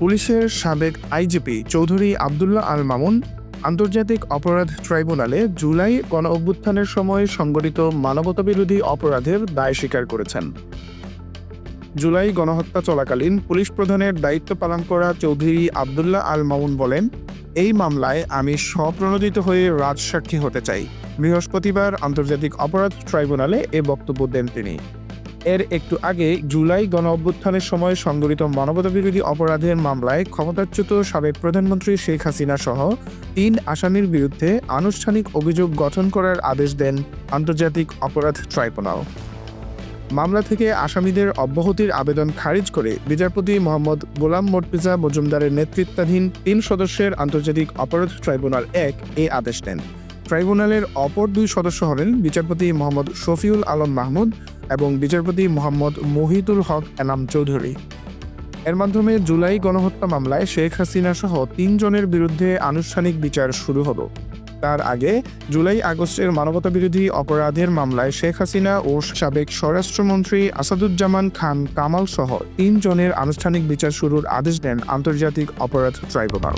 পুলিশের সাবেক আইজিপি চৌধুরী আবদুল্লাহ আল মামুন আন্তর্জাতিক অপরাধ ট্রাইব্যুনালে জুলাই গণ অভ্যুত্থানের সময় সংগঠিত মানবতাবিরোধী অপরাধের দায় স্বীকার করেছেন। জুলাই গণহত্যা চলাকালীন পুলিশ প্রধানের দায়িত্ব পালন করা চৌধুরী আবদুল্লাহ আল মামুন বলেন, এই মামলায় আমি স্বপ্রণোদিত হয়ে রাজসাক্ষী হতে চাই। বৃহস্পতিবার আন্তর্জাতিক অপরাধ ট্রাইব্যুনালে এ বক্তব্য দেন তিনি। এর একটু আগে জুলাই গণ অভ্যুত্থানের সময় সংঘটিত মানবতাবিরোধী অপরাধের মামলায় ক্ষমতাচ্যুত সাবেক প্রধানমন্ত্রী শেখ হাসিনা সহ তিন আসামির বিরুদ্ধে আনুষ্ঠানিক অভিযোগ গঠন করার আদেশ দেন আন্তর্জাতিক অপরাধ ট্রাইব্যুনাল। মামলা থেকে আসামিদের অব্যাহতির আবেদন খারিজ করে বিচারপতি মোহাম্মদ গোলাম মোর্তিজা মজুমদারের নেতৃত্বাধীন তিন সদস্যের আন্তর্জাতিক অপরাধ ট্রাইব্যুনাল এক এ আদেশ দেন। ট্রাইব্যুনালের অপর দুই সদস্য হলেন বিচারপতি মোহাম্মদ শফিউল আলম মাহমুদ এবং বিচারপতি মোহাম্মদ মহিতুল হক এনাম চৌধুরী। এর মাধ্যমে জুলাই গণহত্যা মামলায় শেখ হাসিনা সহ তিনজনের বিরুদ্ধে আনুষ্ঠানিক বিচার শুরু হলো। তার আগে জুলাই আগস্টের মানবতাবিরোধী অপরাধের মামলায় শেখ হাসিনা ও সাবেক স্বরাষ্ট্রমন্ত্রী আসাদুজ্জামান খান কামাল সহ তিনজনের আনুষ্ঠানিক বিচার শুরুর আদেশ দেন আন্তর্জাতিক অপরাধ ট্রাইব্যুনাল।